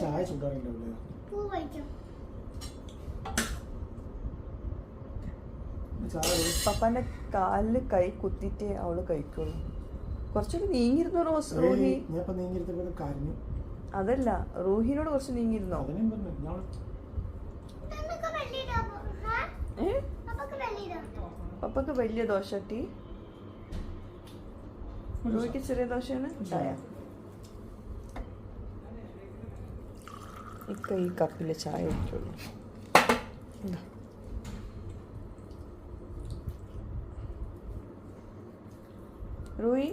ചായ ചൂടാറുണ്ടാവില്ലേ പപ്പാന്റെ കാലിൽ കൈ കുത്തിട്ടേ അവൾ കഴിക്കുള്ളൂ. കുറച്ചൊക്കെ നീങ്ങിരുന്നു റോസ് റൂഹി. അതല്ല റൂഹിനോട് കുറച്ച് നീങ്ങിരുന്നോ പപ്പക്ക് വലിയ ദോശ ടീ? റൂഹിക്ക് ചെറിയ ദോശയാണ്? ചായ. ഇക്ക ഈ കപ്പിൽ ചായ കുടിക്കുള്ളൂ റൂയി?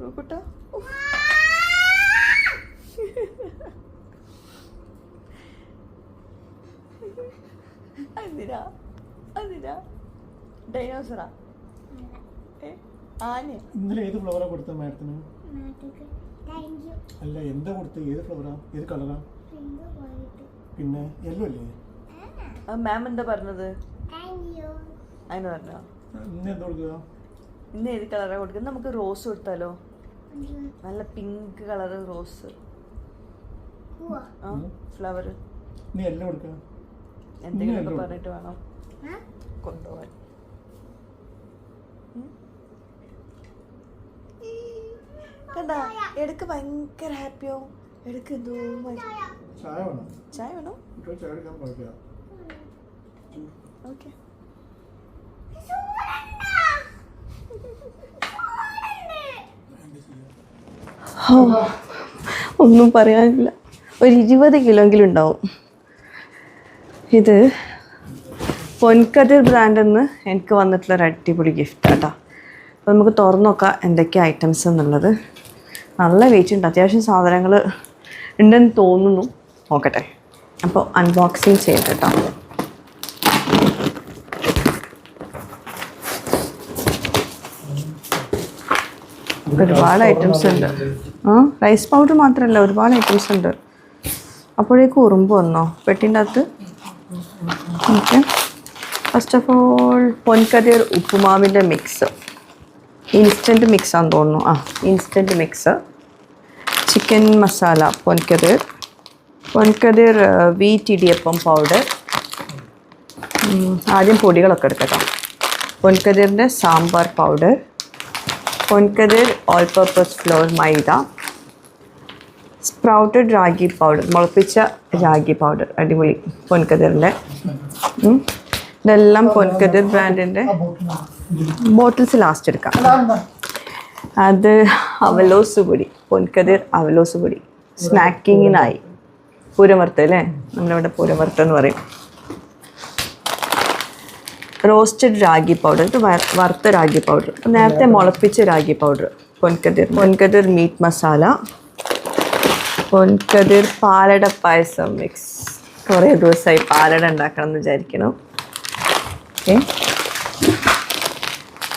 റൂക്കുട്ട? അതിരാ അതിരാ ഡൈനോസറാ ഏ? ആന? ഇന്നലെ ഏത് ഫ്ലവറാ കൊടുത്ത മാഡത്തിന്? അല്ല എന്താ കൊടുത്ത്? ഏത് ഫ്ലവറാ ഏത് കളറാ പിന്നെ യെല്ലോ അല്ലേ? മാം എന്താ പറഞ്ഞത്? അതിന് പറഞ്ഞോ? ഇന്ന് എന്താ കൊടുക്കുക? ഇന്ന് ഏത് കളറാണ് കൊടുക്കുന്നത് നമുക്ക് റോസ് കൊടുത്താലോ? നല്ല പിങ്ക് കളർ റോസ്. ഫ്ലവർ നീ എല്ലാം കൊടുക്കുക. എന്തെങ്കിലുമൊക്കെ ഉം. പറഞ്ഞിട്ട് വേണം. കൊണ്ടുപോവാൻ കൊണ്ടുപോകാൻ ഉം. ഈ, കണ്ടാ? എടുക്ക് ഭയങ്കര ഹാപ്പിയോ എടുക്ക് ചായ. ചായ ചായ വേണോ? ചായ എടുക്കാൻ ഓക്കെ. ഒന്നും പറയാനില്ല. ഒരു ഇരുപത് കിലോയെങ്കിലും ഉണ്ടാവും. ഇത് പൊൻകതിർ ബ്രാൻഡിൽ നിന്ന് എനിക്ക് വന്നിട്ടുള്ള ഒരു അടിപൊളി ഗിഫ്റ്റ് ആട്ടോ അപ്പോൾ നമുക്ക് തുറന്നു നോക്കാം എന്തൊക്കെ ഐറ്റംസ് എന്നുള്ളത്. നല്ല വെയിറ്റ് ഉണ്ട്. അത്യാവശ്യം സാധനങ്ങൾ ഉണ്ടെന്ന് തോന്നുന്നു. നോക്കട്ടെ. അപ്പോൾ അൺബോക്സിങ് ചെയ്യട്ടെ കേട്ടോ ഒരുപാട് ഐറ്റംസ് ഉണ്ട്. ആ റൈസ് പൗഡർ മാത്രമല്ല ഒരുപാട് ഐറ്റംസ് ഉണ്ട്. അപ്പോഴേക്കും ഉറുമ്പ് വന്നോ? പെട്ടിന്റെ അകത്ത്? Okay. First of all Ponkathir ഉപ്പുമാവിന്റെ mix instant mix ആണെന്ന് തോന്നുന്നു. ആ instant mix chicken masala Ponkathir Ponkathir wheat idiyappam powder ആദ്യം പൊടികളൊക്കെ എടുക്കട്ടോ പൊൻകതിറിന്റെ sambar powder Ponkathir all purpose flour maida. Sprouted ragi powder മുളപ്പിച്ച ragi powder അടിപൊളി പൊൻകതിറിന്റെ ഇതെല്ലാം പൊൻകതിർ ബ്രാൻഡിന്റെ ബോട്ടിൽസ് ലാസ്റ്റ് എടുക്കാം. അത് അവലോസ് പൊടി പൊൻകതിർ അവലോസ് പൊടി. സ്നാക്കിങ്ങിനായി പൂരമർത്ത് അല്ലേ? നമ്മളിവിടെ പൂരമർത്ത് എന്ന് പറയും. റോസ്റ്റഡ് രാഗി പൗഡർ ഇത് വറുത്ത രാഗി പൗഡർ നേരത്തെ മുളപ്പിച്ച ragi powder Ponkathir. Ponkathir meat masala Ponkathir palada payasam mix കുറേ ദിവസമായി പാലട ഉണ്ടാക്കണം എന്ന് വിചാരിക്കണം ഓക്കെ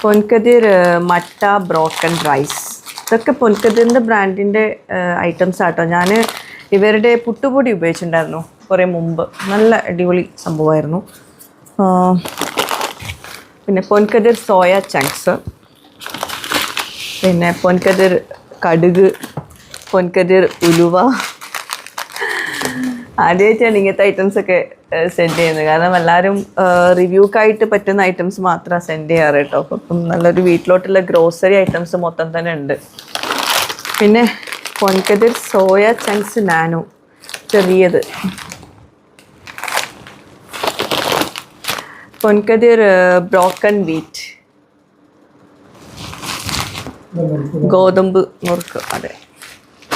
പൊൻകതിർ മട്ട ബ്രോക്കൺ റൈസ്. ഇതൊക്കെ പൊൻകതിറിന്റെ ബ്രാൻഡിന്റെ ഐറ്റംസ് ആട്ടോ. ഞാൻ ഇവരുടെ പുട്ടുപൊടി ഉപയോഗിച്ചിട്ടുണ്ടായിരുന്നു കുറേ മുമ്പ്. നല്ല അടിപൊളി സംഭവമായിരുന്നു. പിന്നെ പൊൻകതിർ സോയ ചങ്ക്സ്. പിന്നെ പൊൻകതിർ കടുക് പൊൻകതിർ ഉലുവ. ആദ്യമായിട്ടാണ് ഇങ്ങനത്തെ ഐറ്റംസ് ഒക്കെ സെൻഡ് ചെയ്യുന്നത്. കാരണം എല്ലാവരും റിവ്യൂക്കായിട്ട് പറ്റുന്ന ഐറ്റംസ് മാത്രമാണ് സെൻഡ് ചെയ്യാറ് കേട്ടോ. അപ്പം നല്ലൊരു വീട്ടിലോട്ടുള്ള ഗ്രോസറി ഐറ്റംസ് മൊത്തം തന്നെ ഉണ്ട്. പിന്നെ പൊൻകതിർ സോയ ചങ്ക്സ് നാനോ ചെറിയത്. Ponkathir broken wheat. ഗോതമ്പ് നുറുക്ക് അതെ.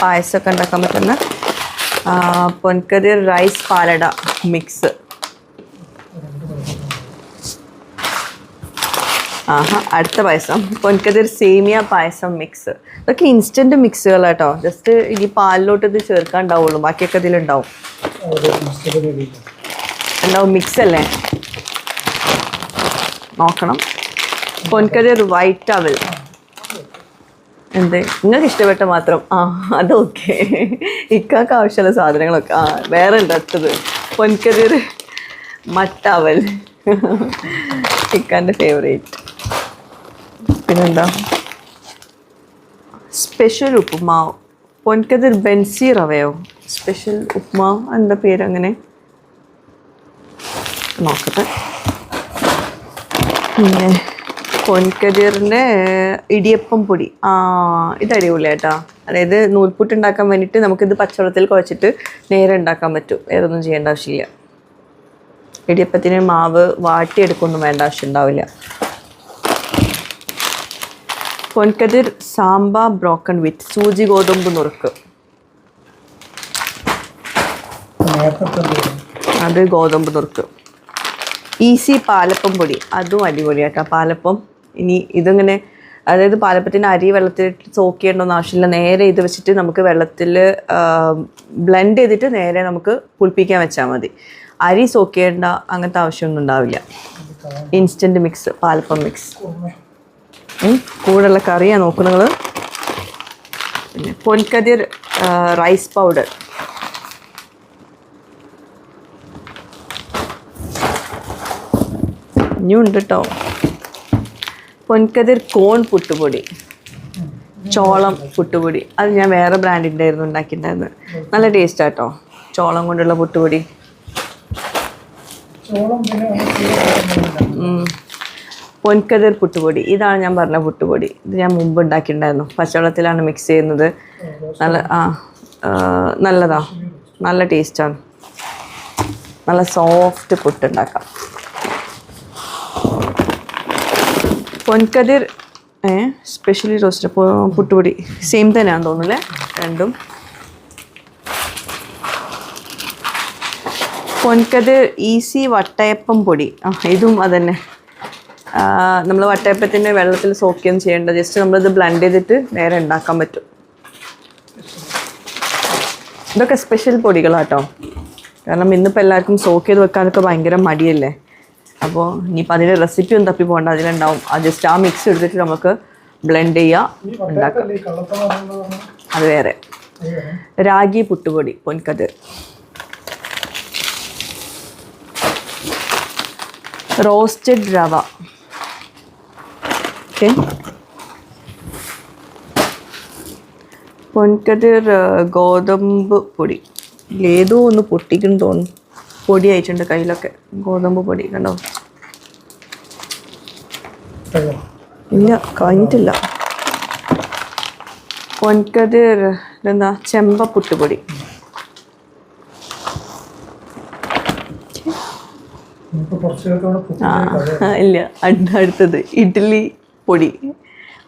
പായസമൊക്കെ ഉണ്ടാക്കാൻ പറ്റുന്ന ആ, പൊൻകതിർ റൈസ് പാലട മിക്സ്. ആഹാ അടുത്ത പായസം. പൊൻകതിർ സേമിയ പായസം മിക്സ്. ഇതൊക്കെ ഇൻസ്റ്റന്റ് മിക്സുകളാട്ടോ. ജസ്റ്റ് ഈ പാലിലോട്ട് ഇത് ചേർക്കാണ്ടാവുള്ളൂ. ബാക്കിയൊക്കെ ഇതിലുണ്ടാവും. ഉണ്ടാവും. മിക്സ് അല്ലേ? നോക്കണം. പൊൻകതിർ വൈറ്റ് അവൽ. എന്ത്? നിങ്ങൾക്ക് ഇഷ്ടപ്പെട്ട മാത്രം. ആ അതൊക്കെ. ഇക്കാക്ക് ആവശ്യമുള്ള സാധനങ്ങളൊക്കെ. ആ വേറെ ഉണ്ട് അടുത്തത്. പൊൻകതിർ മട്ടാവൽ. ഇക്കാന്റെ ഫേവറേറ്റ് പിന്നെന്താ? സ്പെഷ്യൽ ഉപ്പുമാവ്. പൊൻകതിർ ബെൻസി റവയോ? സ്പെഷ്യൽ ഉപ്പുമാവ്? എന്താ പേര് അങ്ങനെ? നോക്കട്ടെ. പിന്നെ പൊൻകതിറിന്റെ ഇടിയപ്പം പൊടി. ആ ഇത് അടിപൊളിയായിട്ടാ. അതായത് നൂൽപുട്ട് ഉണ്ടാക്കാൻ വേണ്ടിയിട്ട് നമുക്കിത് പച്ചവെള്ളത്തിൽ കുഴച്ചിട്ട് നേരെ ഉണ്ടാക്കാൻ പറ്റും. വേറെ ഒന്നും ചെയ്യേണ്ട ആവശ്യമില്ല. ഇടിയപ്പത്തിന് മാവ് വാട്ടിയെടുക്കൊന്നും വേണ്ട ആവശ്യം ഉണ്ടാവില്ല പൊൻകതിർ സാമ്പ ബ്രോക്കൺ വിത്ത് സൂചി ഗോതമ്പ് നുറുക്ക്. അത് ഗോതമ്പ് നുറുക്ക്. ഈസി പാലപ്പം പൊടി. അതും അടിപൊളിയാട്ടോ പാലപ്പം ഇനി ഇതിങ്ങനെ അതായത് പാലപ്പത്തിന് അരി വെള്ളത്തിൽ സോക്ക് ചെയ്യേണ്ടൊന്നും ആവശ്യമില്ല. നേരെ ഇത് വെച്ചിട്ട് നമുക്ക് വെള്ളത്തിൽ ബ്ലെൻഡ് ചെയ്തിട്ട് നേരെ നമുക്ക് പുളിപ്പിക്കാൻ വെച്ചാൽ മതി. അരി സോക്ക് ചെയ്യേണ്ട അങ്ങനത്തെ ആവശ്യമൊന്നും ഉണ്ടാവില്ല. ഇൻസ്റ്റന്റ് മിക്സ് പാലപ്പം മിക്സ് കൂടുതലുള്ള കറിയാണ് നോക്കുന്നത്. പിന്നെ പൊൻകതിർ റൈസ് പൗഡർ ഇനിയും ഉണ്ട് കേട്ടോ പൊൻകതിർ കോൺ പുട്ടുപൊടി. ചോളം പുട്ടുപൊടി. അത് ഞാൻ വേറെ ബ്രാൻഡിന്റെ ആയിരുന്നു ഉണ്ടാക്കിയിട്ടുണ്ടായിരുന്നത്. നല്ല ടേസ്റ്റ് ആട്ടോ. ചോളം കൊണ്ടുള്ള പുട്ടുപൊടി. പൊൻകതിർ പുട്ടുപൊടി. ഇതാണ് ഞാൻ പറഞ്ഞ പുട്ടുപൊടി. ഇത് ഞാൻ മുമ്പ് ഉണ്ടാക്കിയിട്ടുണ്ടായിരുന്നു. പച്ചവെള്ളത്തിലാണ് മിക്സ് ചെയ്യുന്നത്. നല്ല ആ ആ, നല്ലതാ. നല്ല ടേസ്റ്റാണ് നല്ല സോഫ്റ്റ് പുട്ടുണ്ടാക്കാം. പൊൻകതിർ സ്പെഷ്യലി റോസ്റ്റ് പുട്ടുപൊടി. സെയിം തന്നെയാണെന്ന് തോന്നുന്നു അല്ലേ രണ്ടും. പൊൻകതിർ ഈസി വട്ടയപ്പം പൊടി. ആ ഇതും അതന്നെ. നമ്മൾ വട്ടയപ്പത്തിന്റെ വെള്ളത്തിൽ സോക്കിയൊന്നും ചെയ്യേണ്ട. ജസ്റ്റ് നമ്മളിത് ബ്ലെൻഡ് ചെയ്തിട്ട് നേരെ ഉണ്ടാക്കാൻ പറ്റും. ഇതൊക്കെ സ്പെഷ്യൽ പൊടികളാട്ടോ. കാരണം ഇന്നിപ്പോൾ എല്ലാവർക്കും സോക്ക് ചെയ്ത് വെക്കാനൊക്കെ ഭയങ്കര മടിയല്ലേ? അപ്പോൾ ഇനിയിപ്പോൾ അതിന്റെ റെസിപ്പി ഒന്നും തപ്പി പോകണ്ട അതിലുണ്ടാവും. ആ ജസ്റ്റ് ആ മിക്സ് എടുത്തിട്ട് നമുക്ക് ബ്ലെൻഡ് ചെയ്യുക ഉണ്ടാക്കാം. അത് വേറെ. രാഗി പുട്ടുപൊടി പൊൻകതിർ റോസ്റ്റഡ് റവ. ഓക്കെ. പൊൻകതിർ ഗോതമ്പ് പൊടി. ഏതോ ഒന്ന് പൊട്ടിക്കുന്നു തോന്നുന്നു. പൊടി അയച്ചിട്ടുണ്ട് കയ്യിലൊക്കെ. ഗോതമ്പ് പൊടി കണ്ടോ? ഇല്ല കഴിഞ്ഞിട്ടില്ല. പൊൻകതിർ എന്താ ചെമ്പ പുട്ടുപൊടി. ഇല്ല അടുത്തത് ഇഡ്ഡലി പൊടി.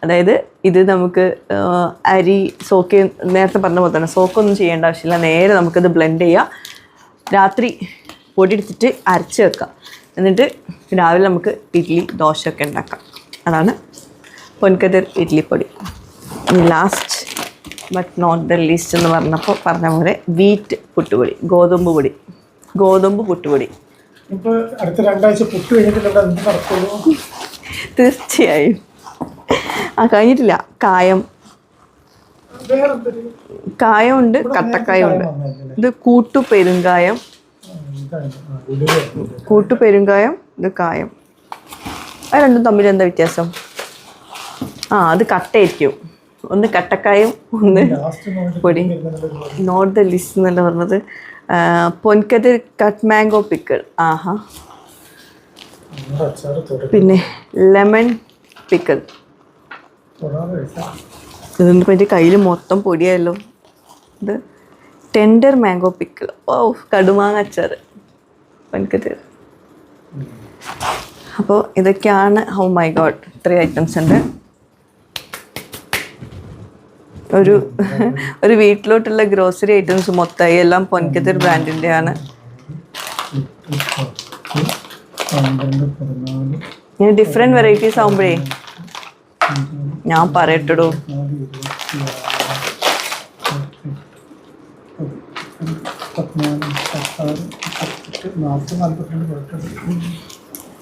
അതായത് ഇത് നമുക്ക് അരി സോക്ക് നേരത്തെ പറഞ്ഞ പോലെ തന്നെ സോക്കൊന്നും ചെയ്യേണ്ട ആവശ്യമില്ല. നേരെ നമുക്കിത് ബ്ലെൻഡ് ചെയ്യാം. രാത്രി പൊടി എടുത്തിട്ട് അരച്ച് വെക്കാം. എന്നിട്ട് രാവിലെ നമുക്ക് ഇഡ്ഡലി ദോശയൊക്കെ ഉണ്ടാക്കാം. അതാണ് Ponkathir ഇഡ്ഡലിപ്പൊടി last but not the least എന്ന് പറഞ്ഞപ്പോൾ പറഞ്ഞ പോലെ വീറ്റ് പുട്ടുപൊടി ഗോതമ്പ് പൊടി. ഗോതമ്പ് പുട്ടുപൊടി. അടുത്ത രണ്ടാഴ്ച പുട്ട് കഴിഞ്ഞിട്ടില്ല തീർച്ചയായും. ആ കഴിഞ്ഞിട്ടില്ല. കായം കായമുണ്ട് കട്ടക്കായം ഉണ്ട് വന്നല്ലേ ഇത് കൂട്ടു പെരുങ്കായം. കൂട്ടു പെരുങ്കായം ഇത് കായം. അത് രണ്ടും തമ്മിൽ എന്താ വ്യത്യാസം? ആ അത് കട്ടയായിരിക്കും. ഒന്ന് കട്ടക്കായും ഒന്ന് പൊടി. നോട്ട് ദ ലിസ്റ്റ് എന്നല്ല പറഞ്ഞത്. പൊൻകതിർ കട്ട് മാംഗോ പിക്കിൾ ആഹാ. പിന്നെ ലെമൺ പിക്കിൾ ഇതൊന്നും എന്റെ കയ്യിൽ മൊത്തം പൊടിയായല്ലോ. ഇത് ടെൻഡർ മാംഗോ പിക്കിൾ ഓ കടുമാങ്ങ അച്ചാർ. തരും. അപ്പോൾ ഇതൊക്കെയാണ് ഹൗ മൈ ഗോഡ് ഇത്രയും ഐറ്റംസ് ഉണ്ട്. ഒരു ഒരു വീട്ടിലോട്ടുള്ള ഗ്രോസറി ഐറ്റംസ് മൊത്തമായി എല്ലാം പൊൻകതിർ ബ്രാൻഡിന്റെ ആണ് ഇനി ഡിഫറെന്റ് വെറൈറ്റീസ് ആകുമ്പോഴേ ഞാൻ പോയിട്ടുണ്ട്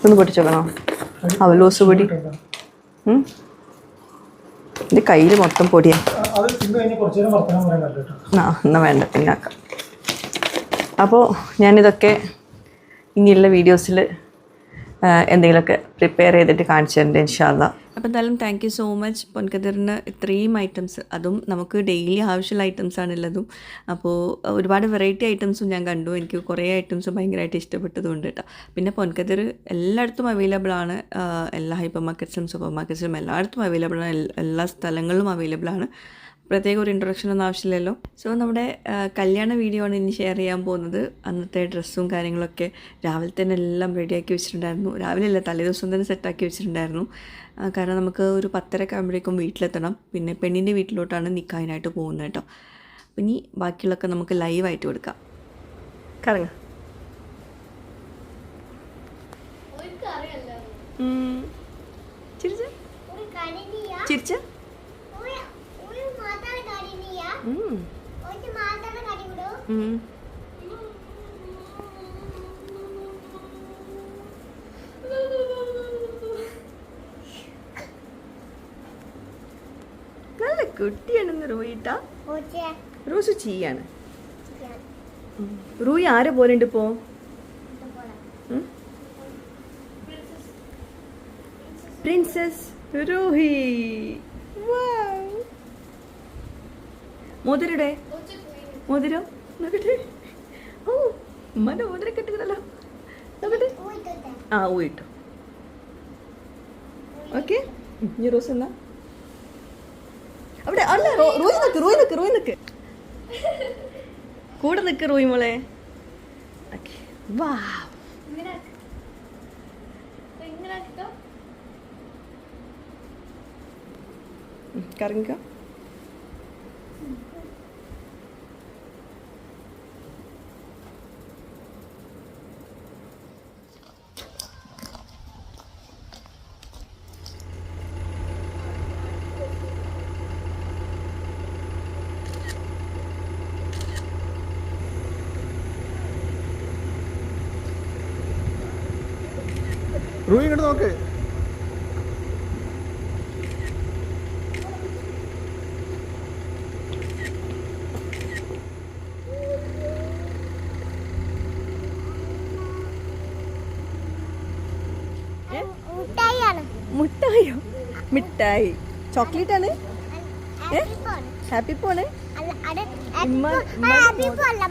ഒന്ന് പൊട്ടിച്ചോക്കണോ അവലോസ് പൊടി. എന്റെ കയ്യിൽ മൊത്തം പൊടിയാ. ആ എന്നാൽ വേണ്ട പിന്നെ ആക്കാം അപ്പോൾ ഞാനിതൊക്കെ ഇനിയുള്ള വീഡിയോസിൽ എന്തെങ്കിലുമൊക്കെ പ്രിപ്പയർ ചെയ്തിട്ട് കാണിച്ചു തരേണ്ടത് ഇൻഷാല്ല അപ്പോൾ എന്തായാലും താങ്ക് യു സോ മച്ച് പൊൻകതിറിന് ഇത്രയും ഐറ്റംസ് അതും നമുക്ക് ഡെയിലി ആവശ്യമുള്ള ഐറ്റംസ് ആണുള്ളതും. അപ്പോൾ ഒരുപാട് വെറൈറ്റി ഐറ്റംസും ഞാൻ കണ്ടു. എനിക്ക് കുറേ ഐറ്റംസ് ഭയങ്കരമായിട്ട് ഇഷ്ടപ്പെട്ടതുകൊണ്ട് കേട്ടോ പിന്നെ പൊൻകതിർ എല്ലായിടത്തും അവൈലബിൾ ആണ്. എല്ലാ ഹൈപ്പർ മാർക്കറ്റ്സും സൂപ്പർ മാർക്കറ്റ്സും എല്ലായിടത്തും അവൈലബിൾ ആണ്. എല്ലാ സ്ഥലങ്ങളിലും അവൈലബിൾ ആണ്. പ്രത്യേക ഒരു ഇൻട്രൊഡക്ഷൻ ഒന്നും ആവശ്യമില്ലല്ലോ. സോ നമ്മുടെ കല്യാണ വീഡിയോ ആണ് ഇനി ഷെയർ ചെയ്യാൻ പോകുന്നത്. അന്നത്തെ ഡ്രസ്സും കാര്യങ്ങളൊക്കെ രാവിലെ തന്നെ എല്ലാം റെഡിയാക്കി വെച്ചിട്ടുണ്ടായിരുന്നു. രാവിലെ അല്ല തലേദിവസം തന്നെ സെറ്റാക്കി വെച്ചിട്ടുണ്ടായിരുന്നു. കാരണം നമുക്ക് ഒരു പത്തരക്ക് ആകുമ്പോഴേക്കും വീട്ടിലെത്തണം. പിന്നെ പെണ്ണിന്റെ വീട്ടിലോട്ടാണ് നിൽക്കാനായിട്ട് പോകുന്നത് കേട്ടോ. അപ്പം ഇനി ബാക്കിയുള്ളൊക്കെ നമുക്ക് ലൈവായിട്ട് കൊടുക്കാം. കറങ്ങ. ചിരിച്ച. നല്ല കുട്ടിയാണെന്ന് റോയിട്ടാ. റോസ് ചീയാണ്. റൂയി ആരെ പോലുണ്ട് ഇപ്പോ? ഉം? പ്രിൻസസ് റൂഹി. മോതിരടെ? മോതിരം? നോക്കട്ടെ. ഓ ഉമ്മാന്റെ മോതിരം കെട്ടുന്നല്ലോ നോക്കട്ടെ. ഊ ആ ഊയിട്ടു ഓക്കെ. ഇനി റോസ് എന്നാ? അവിടെ അല്ല റോയ് നിക്ക് റോയ് കൂടെ നിക്ക് റോയ് മോളെ. ഓക്കെ. വാ കറങ്ങിക്കോ. റൂയി ഇങ്ങോട്ട് നോക്ക്. മുട്ടായോ? മിഠായി. ചോക്ലേറ്റ് ആണ്? ഹാപ്പി പോണ്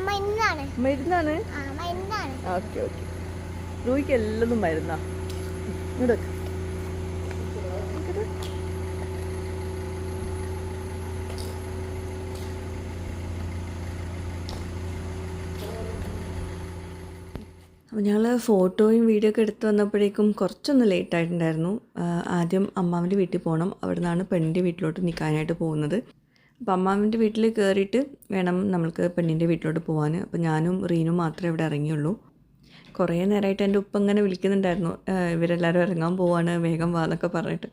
മരുന്നാണ്. മരുന്നാണ്? ആ മരുന്നാണ്. Okay okay. റൂയിക്ക് എല്ലതും മരുന്നാ ഇങ്ങോട്ട് വെക്ക്. അപ്പോൾ ഞങ്ങൾ ഫോട്ടോയും വീഡിയോ ഒക്കെ എടുത്ത് വന്നപ്പോഴേക്കും കുറച്ചൊന്ന് ലേറ്റ് ആയിട്ടുണ്ടായിരുന്നു. ആദ്യം അമ്മാവിന്റെ വീട്ടിൽ പോകണം. അവിടെ നിന്നാണ് പെണ്ണിന്റെ വീട്ടിലോട്ട് നിൽക്കാനായിട്ട് പോകുന്നത്. അപ്പോൾ അമ്മാവിന്റെ വീട്ടിൽ കയറിയിട്ട് വേണം നമ്മൾക്ക് പെണ്ണിന്റെ വീട്ടിലോട്ട് പോകാൻ. അപ്പോൾ ഞാനും റീനും മാത്രമേ ഇവിടെ ഇറങ്ങിയുള്ളൂ. കുറേ നേരമായിട്ട് എന്റെ ഉപ്പ ഇങ്ങനെ വിളിക്കുന്നുണ്ടായിരുന്നു. ഇവരെല്ലാവരും ഇറങ്ങാൻ പോവാണ് വേഗം വാ എന്നൊക്കെ പറഞ്ഞിട്ട്.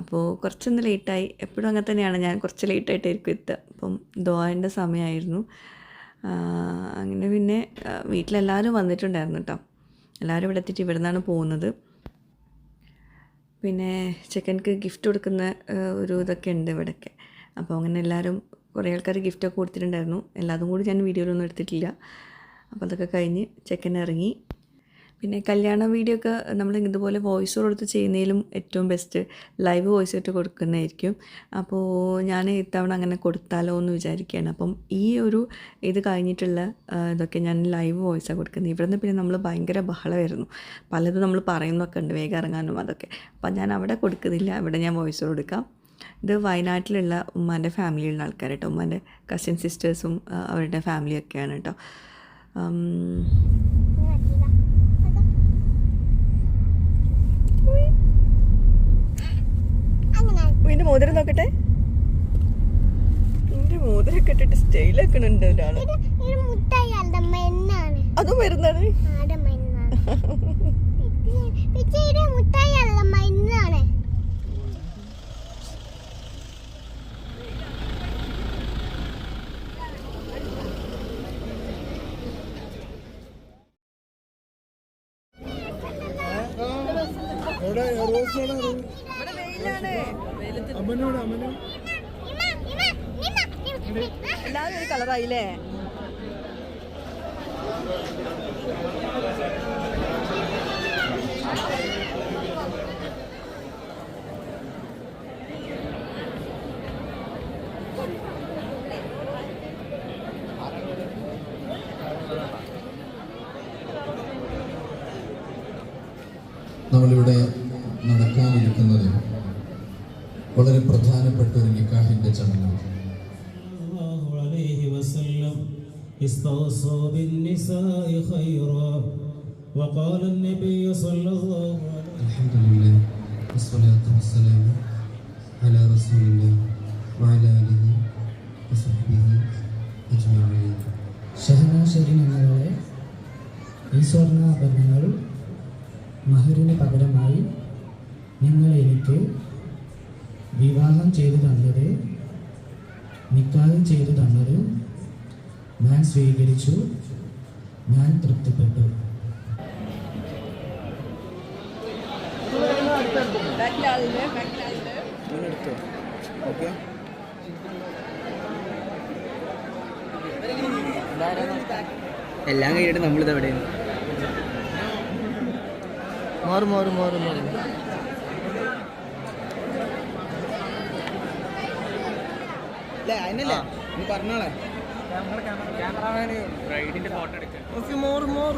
അപ്പോൾ കുറച്ചൊന്ന് ലേറ്റായി എപ്പോഴും അങ്ങനെ തന്നെയാണ്. ഞാൻ കുറച്ച് ലേറ്റായിട്ടായിരിക്കും എത്തുക. അപ്പം ദോന്റെ സമയമായിരുന്നു. അങ്ങനെ പിന്നെ വീട്ടിലെല്ലാവരും വന്നിട്ടുണ്ടായിരുന്നു കേട്ടോ എല്ലാവരും ഇവിടെ എത്തിയിട്ട് ഇവിടെ നിന്നാണ് പോകുന്നത്. പിന്നെ ചെക്കൻക്ക് ഗിഫ്റ്റ് കൊടുക്കുന്ന ഒരു ഇതൊക്കെ ഉണ്ട് ഇവിടെയൊക്കെ അപ്പോൾ അങ്ങനെ എല്ലാവരും കുറേ ആൾക്കാർ ഗിഫ്റ്റൊക്കെ കൊടുത്തിട്ടുണ്ടായിരുന്നു. എല്ലാതും കൂടി ഞാൻ വീഡിയോയിലൊന്നും എടുത്തിട്ടില്ല. അപ്പോൾ അതൊക്കെ കഴിഞ്ഞ് ചെക്കൻ ഇറങ്ങി. പിന്നെ കല്യാണ വീഡിയോ ഒക്കെ നമ്മൾ ഇതുപോലെ വോയിസ് കൊടുത്ത് ചെയ്യുന്നതിലും ഏറ്റവും ബെസ്റ്റ് ലൈവ് വോയിസ് ആയിട്ട് കൊടുക്കുന്നതായിരിക്കും. അപ്പോൾ ഞാൻ ഇത്തവണ അങ്ങനെ കൊടുത്താലോ എന്ന് വിചാരിക്കുകയാണ്. അപ്പം ഈ ഒരു ഇത് കഴിഞ്ഞിട്ടുള്ള ഇതൊക്കെ ഞാൻ ലൈവ് വോയിസാണ് കൊടുക്കുന്നത്. ഇവിടെ നിന്ന് പിന്നെ നമ്മൾ ഭയങ്കര ബഹളമായിരുന്നു. പലതും നമ്മൾ പറയുന്നൊക്കെ ഉണ്ട്. വേഗം ഇറങ്ങാനും അതൊക്കെ. അപ്പം ഞാൻ അവിടെ കൊടുക്കുന്നില്ല. ഇവിടെ ഞാൻ വോയിസ് കൊടുക്കാം ഇത് വയനാട്ടിലുള്ള ഉമ്മാന്റെ ഫാമിലിയുള്ള ആൾക്കാർ കേട്ടോ ഉമ്മാന്റെ കസിൻ സിസ്റ്റേഴ്സും അവരുടെ ഫാമിലിയൊക്കെയാണ് കേട്ടോ ഉം, അങ്ങനെ ഇതിന്റെ മോതിരം നോക്കട്ടെ. ഇതിന്റെ മോതിരം കെട്ടിട്ട് സ്റ്റൈൽ ആക്കണുണ്ട് ഒരാൾ. അതും വരുന്നാണ് മുട്ടായി ആയില്ലേ നമ്മളിവിടെ നടക്കാനിരിക്കുന്നത് വളരെ പ്രധാനപ്പെട്ട ഒരു നിക്കാഹിന്റെ ചടങ്ങാണ്. وسلم استوصى بالنساء خيرا وقال النبي صلى الله عليه وسلم الحمد لله والصلاة والسلام على رسول الله وعلى آله وصحبه أجمعين ഷഹനാശരി ഞങ്ങളെ ഈ സ്വർണ്ണാഭരണങ്ങൾ മഹറിന് പകരമായി നിങ്ങൾ എനിക്ക് വിവാഹം ചെയ്തു തന്നത് നിക്കാഹ് ചെയ്തു തന്നത് ഞാൻ സ്വീകരിച്ചു. ഞാൻ തൃപ്തിപ്പെട്ടു. എല്ലാം കഴിഞ്ഞിട്ട് നമ്മളിത് എവിടെയാണ്? മാറും മാറും മാറും മാറും. അല്ലേ അതിനല്ലേ നീ പറഞ്ഞോളെ. ക്യാമറ ക്യാമറ ക്യാമറമാനേ ബ്രൈഡിന്റെ ഫോട്ടോ എടുക്കാൻ ഓക്കേ മോർ മോർ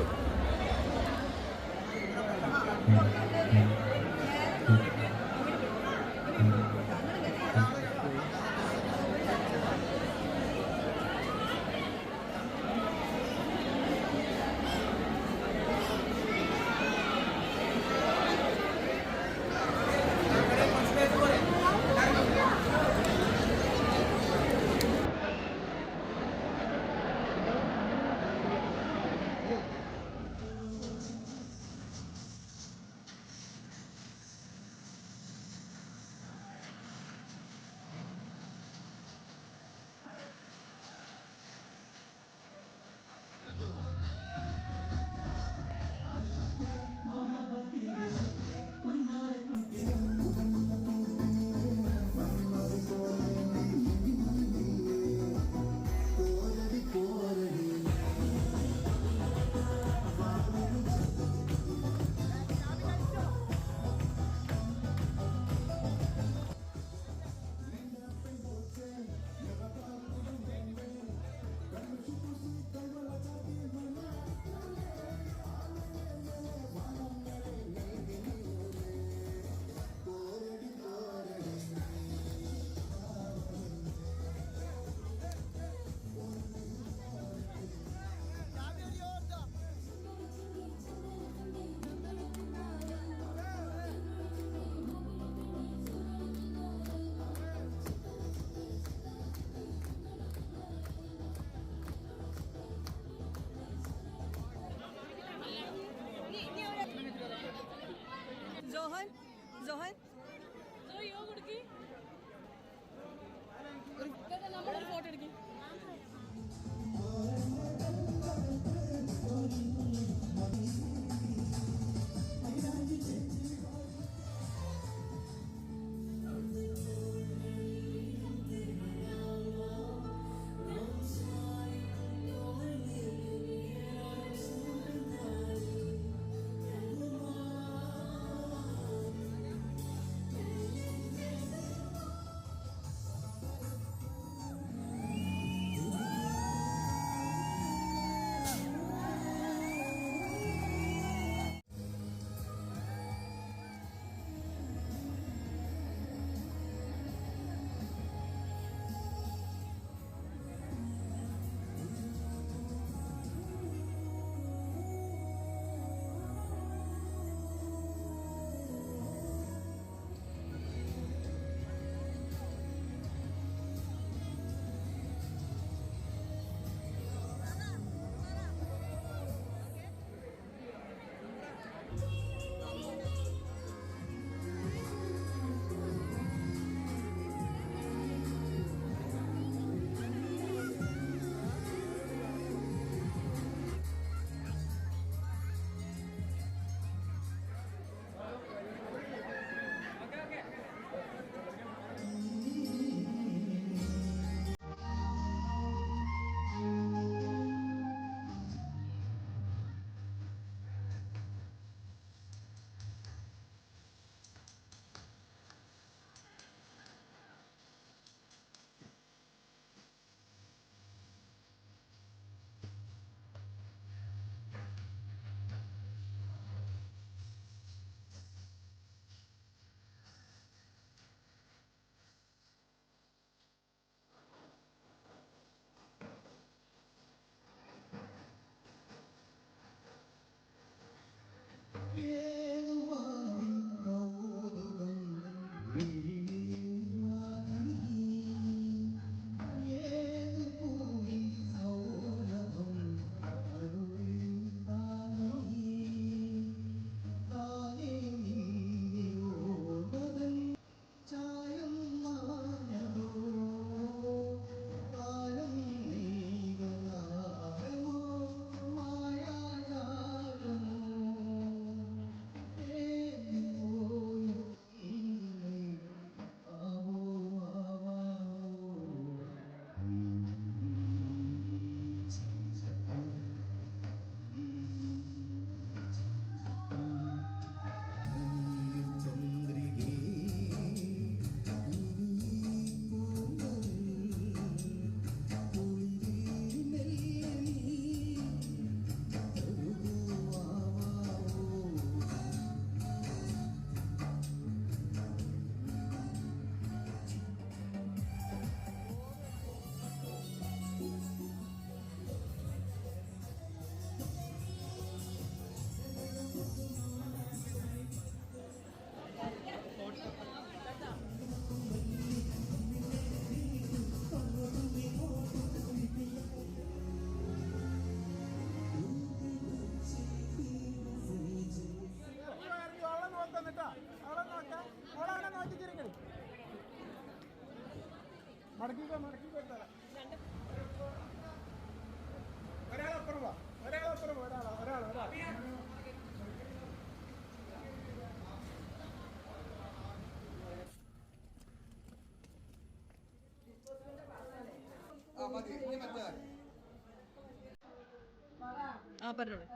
ആ പറഞ്ഞോളൂ.